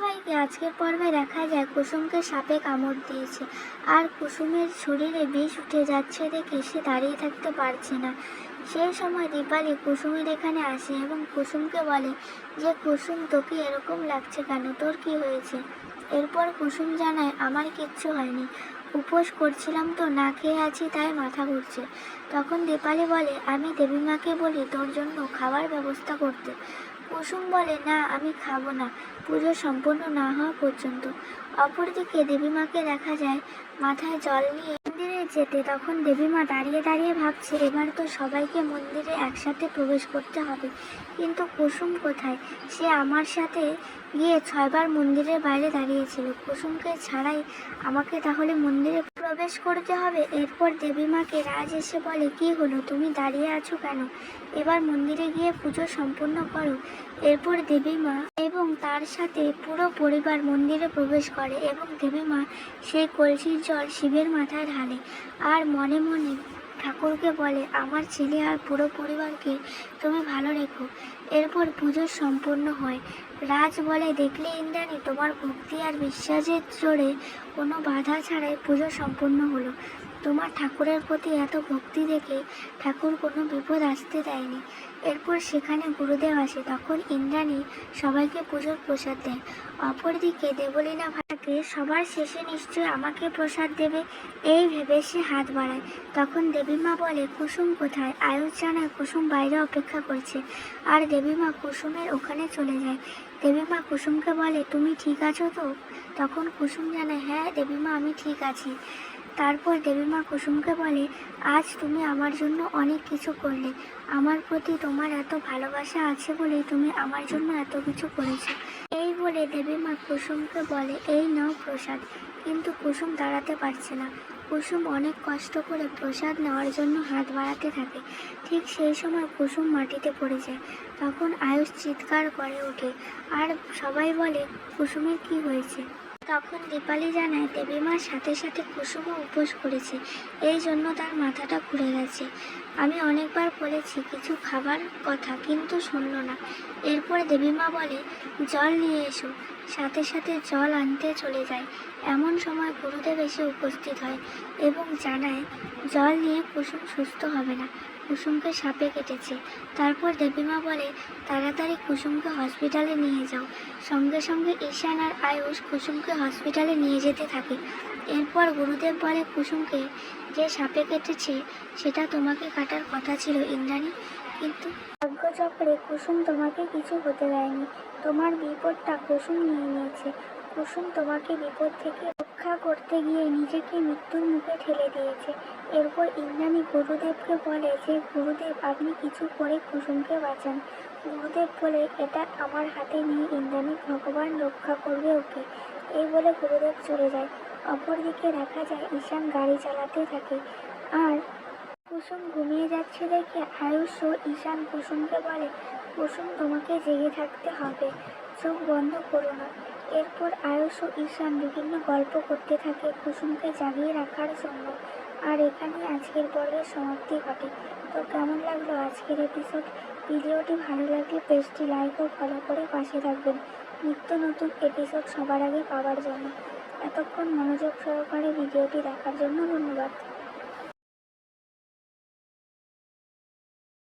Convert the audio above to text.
সবাইকে আজকের পর্বে দেখা যায় কুসুমকে সাপে কামড় দিয়েছে। আর কুসুমের শরীরে বিষ উঠে যাচ্ছে দেখে সে দাঁড়িয়ে থাকতে পারছে না। সেই সময় দীপালি কুসুমের এখানে আসে এবং কুসুমকে বলে যে, কুসুম, তোকে এরকম লাগছে কেন? তোর কি হয়েছে? এরপর কুসুম জানায়, আমার কিচ্ছু হয়নি। উপোস করছিলাম তো, না খেয়ে আছি, তাই মাথা ঘুরছে। তখন দীপালি বলে, আমি দেবীমাকে বলি তোর জন্য খাবার ব্যবস্থা করতে। কুসুম বলে, না, আমি খাব না। পুজো সম্পূর্ণ না হওয়া পর্যন্ত। অপরদিকে দেবীমাকে দেখা যায়, মাথায় জল নিয়ে মন্দিরে যেতে। তখন দেবীমা দাঁড়িয়ে দাঁড়িয়ে ভাবছে, এবার তো সবাইকে মন্দিরে একসাথে প্রবেশ করতে হবে। কিন্তু কুসুম কোথায়? সে আমার সাথে গিয়ে ছয়বার মন্দিরের বাইরে দাঁড়িয়েছিল। কুসুমকে ছাড়াই আমাকে তাহলে মন্দিরে প্রবেশ করতে হবে? এরপর দেবীমাকে রাজ এসে বলে, কি হলো? তুমি দাঁড়িয়ে আছো কেন? এবার মন্দিরে গিয়ে পুজো সম্পূর্ণ করো। এরপর দেবীমা এবং তার সাথে পুরো পরিবার মন্দিরে প্রবেশ করে এবং দেবীমা সেই কলসির জল শিবের মাথায় ঢালে। আর মনে মনে ঠাকুরকে বলে, আমার ছেলে আর পুরো পরিবারকে তুমি ভালো রেখো। এরপর পুজো সম্পূর্ণ হয়। রাজ বলে, দেখলে ইন্দ্রাণী, তোমার ভক্তি আর বিশ্বাসের জোরে কোনো বাধা ছাড়াই পুজো সম্পূর্ণ হলো। তোমার ঠাকুরের প্রতি এত ভক্তি দেখে ঠাকুর কোনো বিপদ আসতে দেয়নি। এরপর সেখানে গুরুদেব আসে। তখন ইন্দ্রাণী সবাইকে পুজোর প্রসাদ দেয়। অপরদিকে দেবলীনা ভাটাকে সবার শেষে নিশ্চয় আমাকে প্রসাদ দেবে। এই ভেবে সে হাত বাড়ায়। তখন দেবীমা বলে, কুসুম কোথায়? আয়ুষ জানায় কুসুম বাইরে অপেক্ষা করছে। আর দেবীমা কুসুমের ওখানে চলে যায়। দেবীমা কুসুমকে বলে, তুমি ঠিক আছো তো? তখন কুসুম জানায় হ্যাঁ দেবীমা, আমি ঠিক আছি। তারপর দেবীমা কুসুমকে বলে, আজ তুমি আমার জন্য অনেক কিছু করলে। আমার প্রতি তোমার এত ভালোবাসা আছে বলে তুমি আমার জন্য এত কিছু করেছ। এই বলে দেবীমা কুসুমকে বলে, এই নাও প্রসাদ। কিন্তু কুসুম দাঁড়াতে পারছে না। কুসুম অনেক কষ্ট করে প্রসাদ নেওয়ার জন্য হাত বাড়াতে থাকে। ঠিক সেই সময় কুসুম মাটিতে পড়ে যায়। তখন আয়ুষ চিৎকার করে ওঠে। আর সবাই বলে, কুসুমের কি হয়েছে? তখন দীপালি জানায় দেবীমার সাথে সাথে কুসুমও উপোস করেছে, এই জন্য তার মাথাটা ঘুরে গেছে। আমি অনেকবার বলেছি, কিছু খাবার কথা কিন্তু শুনল না। এরপর দেবীমা বলে, জল নিয়ে এসো সাথে সাথে জল আনতে চলে যায়। এমন সময় গুরুদেব এসে উপস্থিত হয় এবং জানায়, জল নিয়ে কুসুম সুস্থ হবে না। কুসুমকে সাপে কেটেছে। তারপর দেবীমা বলে, তাড়াতাড়ি কুসুমকে হসপিটালে নিয়ে যাও। সঙ্গে সঙ্গে ঈশান আর আয়ুষ কুসুমকে হসপিটালে নিয়ে যেতে থাকে। এরপর গুরুদেব বলে, কুসুমকে যে সাপে কেটেছে, সেটা তোমাকে কাটার কথা ছিল ইন্দ্রাণী। কিন্তু ভাগ্যচক্রে কুসুম তোমাকে কিছু হতে দেয়নি। তোমার বিপদটা কুসুম নিয়ে নিয়েছে। কুসুম তোমাকে বিপদ থেকে রক্ষা করতে গিয়ে নিজেকে মৃত্যুর মুখে ঠেলে দিয়েছে। এরপর ইন্দ্রাণী গুরুদেবকে বলে যে, গুরুদেব, আপনি কিছু করে কুসুমকে বাঁচান। গুরুদেব বলে, এটা আমার হাতে নিয়ে ইন্দ্রাণী ভগবান রক্ষা করবে ওকে। এই বলে গুরুদেব চলে যায়। অপরদিকে দেখা যায়, ঈশান গাড়ি চালাতে থাকে। আর কুসুম ঘুমিয়ে যাচ্ছে দেখে আয়ুষ ও ঈশান কুসুমকে বলে, কুসুম, তোমাকে জেগে থাকতে হবে। চোখ বন্ধ করো না। এরপর আয়ুষ ও ঈশান বিভিন্ন গল্প করতে থাকে কুসুমকে জাগিয়ে রাখার জন্য। আর এখানে আজকের পর্বের সমাপ্তি ঘটে। তো কেমন লাগল আজকের এপিসোড ভিডিওটি ভালো লাগলে পেজটি লাইক ও ফলো করে পাশে থাকবেন। নিত্য নতুন এপিসোড সবার আগে পাওয়ার জন্য। এতক্ষণ মনোযোগ সহকারে ভিডিওটি দেখার জন্য ধন্যবাদ।